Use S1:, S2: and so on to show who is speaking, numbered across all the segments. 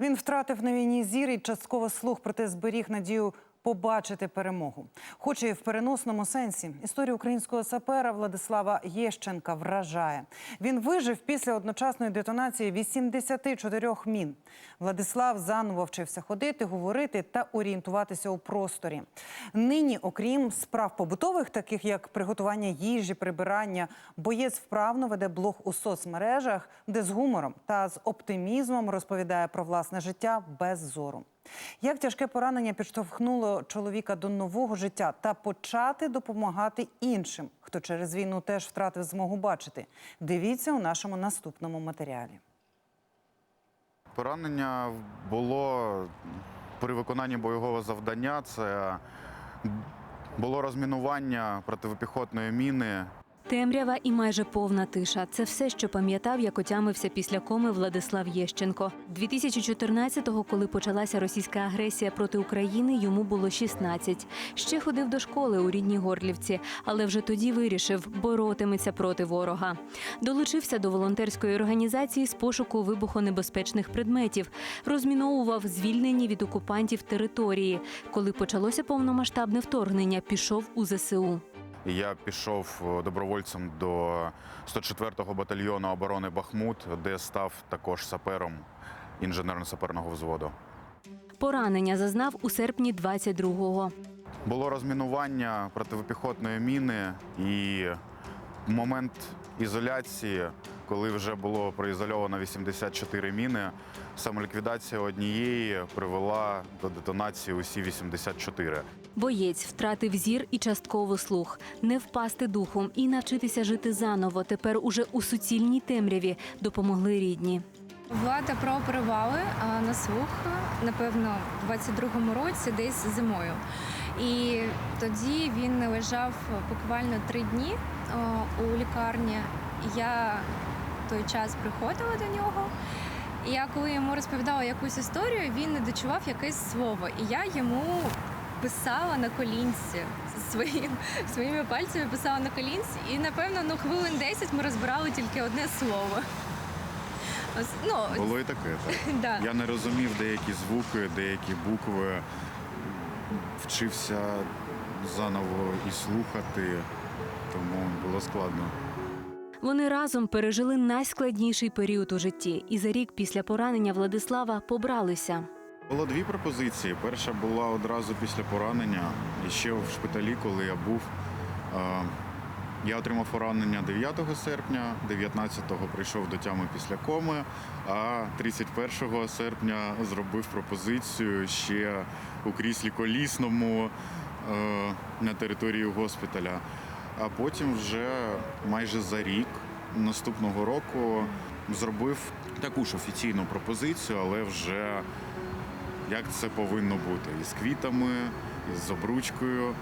S1: Він втратив на війні зір і частково слух, проте зберіг надію побачити перемогу. Хоче і в переносному сенсі. Історія українського сапера Владислава Єщенка вражає. Він вижив після одночасної детонації 84 мін. Владислав заново вчився ходити, говорити та орієнтуватися у просторі. Нині, окрім справ побутових, таких як приготування їжі, прибирання, боєць вправно веде блог у соцмережах, де з гумором та з оптимізмом розповідає про власне життя без зору. Як тяжке поранення підштовхнуло чоловіка до нового життя та почати допомагати іншим, хто через війну теж втратив змогу бачити? Дивіться у нашому наступному матеріалі.
S2: Поранення було при виконанні бойового завдання. Це було розмінування протипіхотної міни.
S3: Темрява і майже повна тиша. Це все, що пам'ятав, як отямився після коми Владислав Єщенко. 2014-го, коли почалася російська агресія проти України, йому було 16. Ще ходив до школи у рідній Горлівці, але вже тоді вирішив боротиметься проти ворога. Долучився до волонтерської організації з пошуку вибухонебезпечних предметів, розміновував звільнені від окупантів території. Коли почалося повномасштабне вторгнення, пішов у ЗСУ.
S2: І Я пішов е, добровольцем до 104-го батальйону оборони Бахмут, де став також сапером інженерно-саперного взводу.
S3: Поранення зазнав у серпні 22-го.
S2: Було розмінування протипіхотної міни і момент ізоляції, коли вже було проізольовано 84 міни, самоліквідація однієї привела до детонації усі 84.
S3: Боєць втратив зір і частково слух, не впасти духом і навчитися жити заново. Тепер уже у суцільній темряві допомогли рідні.
S4: Влада прооперували на слух, напевно, в 22-му році, десь зимою. І тоді він лежав буквально три дні у лікарні. Я той час приходила до нього. І я коли йому розповідала якусь історію, він не дочував якесь слово. І я йому писала на колінці своїм, своїми пальцями писала на колінці. І напевно ну хвилин 10 ми розбирали тільки одне слово. Ось, ну,
S2: Було і таке. Так.
S4: да.
S2: Я не розумів деякі звуки, деякі букви. Вчився заново і слухати, тому було складно.
S3: Вони разом пережили найскладніший період у житті, і за рік після поранення Владислава побралися.
S2: Було дві пропозиції. Перша була одразу після поранення. І ще в шпиталі, коли я був. е, Я отримав поранення 9 серпня, 19-го прийшов до тями після коми, а 31 серпня зробив пропозицію ще у кріслі колісному е, на території госпіталя. А потім вже майже за рік наступного року зробив таку ж офіційну пропозицію, але вже як це повинно бути із квітами, із обручкою.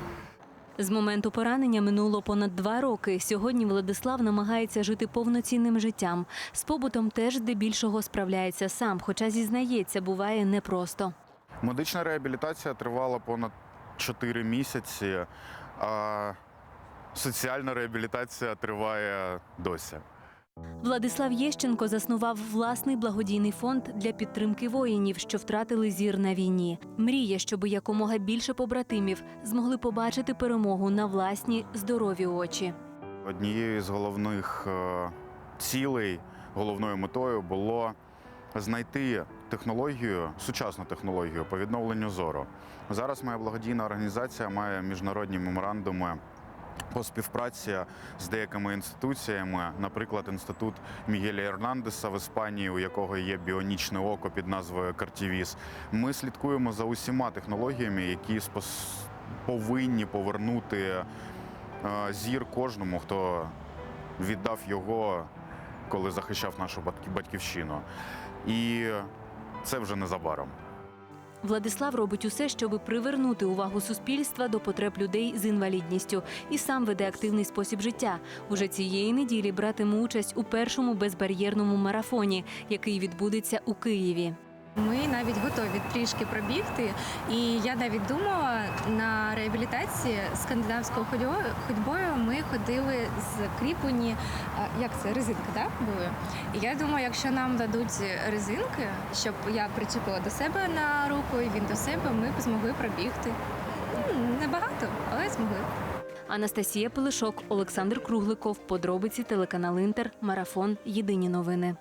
S3: З моменту поранення минуло понад два роки. Сьогодні Владислав намагається жити повноцінним життям. З побутом теж здебільшого справляється сам, хоча зізнається, буває непросто.
S2: Медична реабілітація тривала понад 4 місяці, а соціальна реабілітація триває досі.
S3: Владислав Єщенко заснував власний благодійний фонд для підтримки воїнів, що втратили зір на війні. Мріє, щоб якомога більше побратимів змогли побачити перемогу на власні здорові очі.
S2: Однією з головних е, цілей, головною метою було знайти технологію, сучасну технологію по відновленню зору. Зараз моя благодійна організація має міжнародні меморандуми по співпраці з деякими інституціями, наприклад, інститут Мігеля Ернандеса в Іспанії, у якого є біонічне око під назвою Картівіс. Ми слідкуємо за усіма технологіями, які повинні повернути е, зір кожному, хто віддав його, коли захищав нашу батьківщину. І це вже незабаром.
S3: Владислав робить усе, щоб привернути увагу суспільства до потреб людей з інвалідністю, і сам веде активний спосіб життя. Уже цієї неділі братиме участь у першому безбар'єрному марафоні, який відбудеться у Києві.
S4: Ми навіть готові трішки пробігти. І я навіть думала на реабілітації скандинавською ходьбою, ми ходили закріплені, а, як це, резинки, так, були? І я думаю, якщо нам дадуть резинки, щоб я причепила до себе на руку і він до себе, ми б змогли пробігти. Небагато, але змогли.
S3: Анастасія Пилишок, Олександр Кругликов. Подробиці телеканал Інтер. Марафон. Єдині новини.